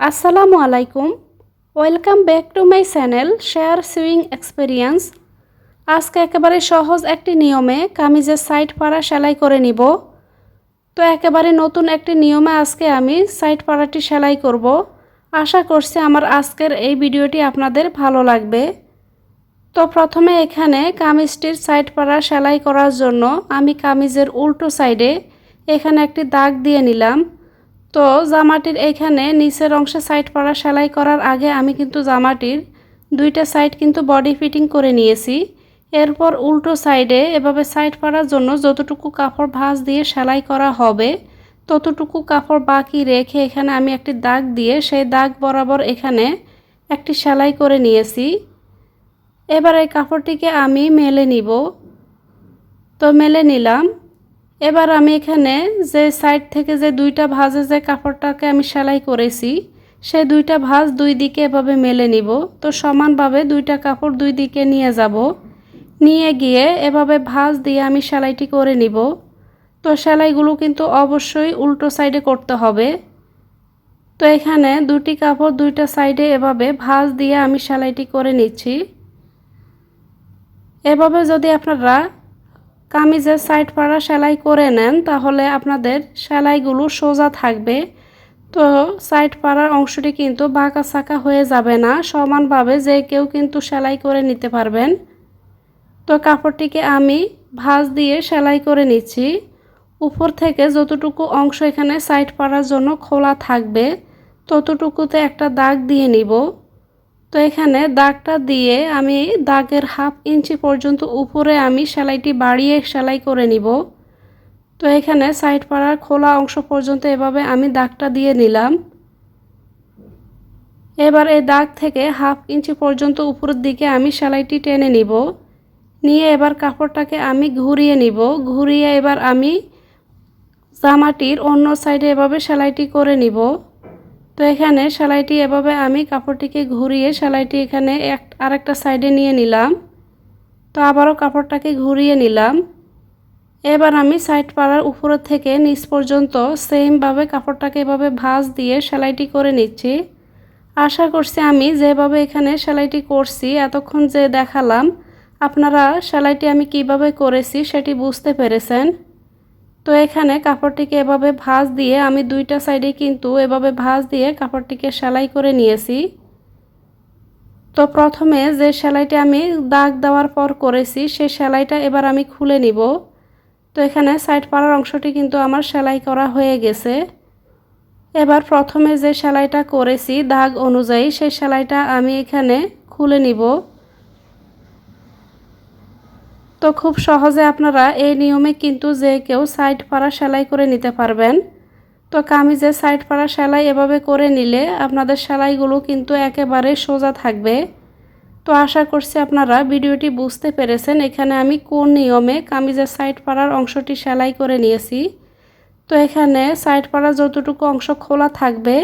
আসসালামু আলাইকুম। Welcome back to my channel share sewing experience আজকে একেবারে সহজ একটি নিয়মে কামিজের সাইড পাড়া সেলাই করে নিব। তো একেবারে নতুন একটি নিয়মে আজকে আমি সাইড পাড়াটি সেলাই করব। আশা করছি আমার আজকের এই ভিডিওটি আপনাদের ভালো লাগবে। তো প্রথমে এখানে কামিজটির সাইড পাড়া সেলাই করার জন্য আমি কামিজের উল্টো সাইডে এখানে একটি দাগ দিয়ে নিলাম। তো জামাটির এখানে নিচের অংশে সাইড পাড়া সেলাই করার আগে আমি কিন্তু জামাটির দুইটা সাইড কিন্তু বডি ফিটিং করে নিয়েছি। এরপর উল্টো সাইডে এভাবে সাইড পাড়ার জন্য যতটুকু কাপড় ভাঁজ দিয়ে সেলাই করা হবে, ততটুকু কাপড় বাকি রেখে এখানে আমি একটি দাগ দিয়ে সেই দাগ বরাবর এখানে একটি সেলাই করে নিয়েছি। এবার এই কাপড়টিকে আমি মেলে নিব। তো মেলে নিলাম। এবার আমি এখানে যে সাইড থেকে যে দুইটা ভাঁজে যে কাপড়টাকে আমি সেলাই করেছি, সেই দুইটা ভাঁজ দুই দিকে এভাবে মেলে নিব। তো সমানভাবে দুইটা কাপড় দুই দিকে নিয়ে যাব। নিয়ে গিয়ে এভাবে ভাঁজ দিয়ে আমি সেলাইটি করে নিব। তো সেলাইগুলো কিন্তু অবশ্যই উল্টো সাইডে করতে হবে। তো এখানে দুটি কাপড় দুইটা সাইডে এভাবে ভাঁজ দিয়ে আমি সেলাইটি করে নিচ্ছি। এভাবে যদি আপনারা কামিজের সাইড পাড়া সেলাই করে নেন, তাহলে আপনাদের সেলাইগুলো সোজা থাকবে। তো সাইড পাড়ার অংশটি কিন্তু বাঁকা সাকা হয়ে যাবে না, সমানভাবে যে কেউ কিন্তু সেলাই করে নিতে পারবেন। তো কাপড়টিকে আমি ভাঁজ দিয়ে সেলাই করে নিচ্ছি। উপর থেকে যতটুকু অংশ এখানে সাইড পাড়ার জন্য খোলা থাকবে, ততটুকুতে একটা দাগ দিয়ে নিব। তো এখানে দাগটা দিয়ে আমি দাগের হাফ ইঞ্চি পর্যন্ত উপরে আমি সেলাইটি বাড়িয়ে সেলাই করে নিব। তো এখানে সাইড পাড়ার খোলা অংশ পর্যন্ত এভাবে আমি দাগটা দিয়ে নিলাম। এবার এই দাগ থেকে হাফ ইঞ্চি পর্যন্ত উপরের দিকে আমি সেলাইটি টেনে নিব। নিয়ে এবার কাপড়টাকে আমি ঘুরিয়ে নিব। ঘুরিয়ে এবার আমি জামাটির অন্য সাইডে এভাবে সেলাইটি করে নিব। তো এখানে সেলাইটি এভাবে আমি কাপড়টিকে ঘুরিয়ে সেলাইটি এখানে এক, আরেকটা সাইডে নিয়ে নিলাম। তো আবারও কাপড়টাকে ঘুরিয়ে নিলাম। এবার আমি সাইড পাড়ার উপর থেকে নিচ পর্যন্ত সেমভাবে কাপড়টাকে এভাবে ভাঁজ দিয়ে সেলাইটি করে নিচ্ছি। আশা করছি আমি যেভাবে এখানে সেলাইটি করছি, এতক্ষণ যে দেখালাম, আপনারা সেলাইটি আমি কীভাবে করেছি সেটি বুঝতে পেরেছেন। তো এখানে কাপড়টিকে এভাবে ভাঁজ দিয়ে আমি দুইটা সাইডে কিন্তু এভাবে ভাঁজ দিয়ে কাপড়টিকে সেলাই করে নিয়েছি। তো প্রথমে যে সেলাইটা আমি দাগ দেওয়ার পর করেছি সেই সেলাইটা এবার আমি খুলে নিব। তো এখানে সাইড পাড়ার অংশটি কিন্তু আমার সেলাই করা হয়ে গেছে। এবার প্রথমে যে সেলাইটা করেছি দাগ অনুযায়ী, সেই সেলাইটা আমি এখানে খুলে নিব। তো খুব সহজে আপনারা এই নিয়মে কিন্তু যে কেউ সাইড পাড়া সেলাই করে নিতে পারবেন। তো কামিজের সাইড পাড়া সেলাই এভাবে করে নিলে আপনাদের সেলাইগুলো কিন্তু একেবারে সোজা থাকবে। তো আশা করছি আপনারা ভিডিওটি বুঝতে পেরেছেন, এখানে আমি কোন নিয়মে কামিজের সাইড পাড়ার অংশটি সেলাই করে নিয়েছি। তো এখানে সাইড পাড়া যতটুকু অংশ খোলা থাকবে,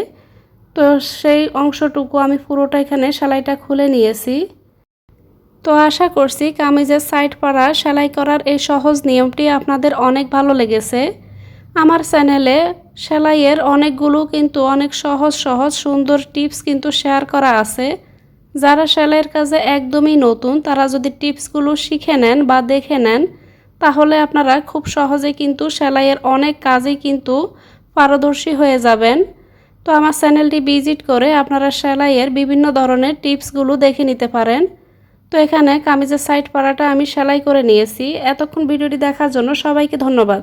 তো সেই অংশটুকু আমি পুরোটা এখানে সেলাইটা খুলে নিয়েছি। তো আশা করছি কামিজের সাইড পাড়া সেলাই করার এই সহজ নিয়মটি আপনাদের অনেক ভালো লেগেছে। আমার চ্যানেলে সেলাইয়ের অনেকগুলো কিন্তু অনেক সহজ সহজ সুন্দর টিপস কিন্তু শেয়ার করা আছে। যারা সেলাইয়ের কাজে একদমই নতুন, তারা যদি টিপসগুলো শিখে নেন বা দেখে নেন, তাহলে আপনারা খুব সহজে কিন্তু সেলাইয়ের অনেক কাজেই কিন্তু পারদর্শী হয়ে যাবেন। তো আমার চ্যানেলটি ভিজিট করে আপনারা সেলাইয়ের বিভিন্ন ধরনের টিপসগুলো দেখে নিতে পারেন। তো এখানে কামিজের সাইড পাড়াটা আমি সেলাই করে নিয়েছি। এতক্ষণ ভিডিওটি দেখার জন্য সবাইকে ধন্যবাদ।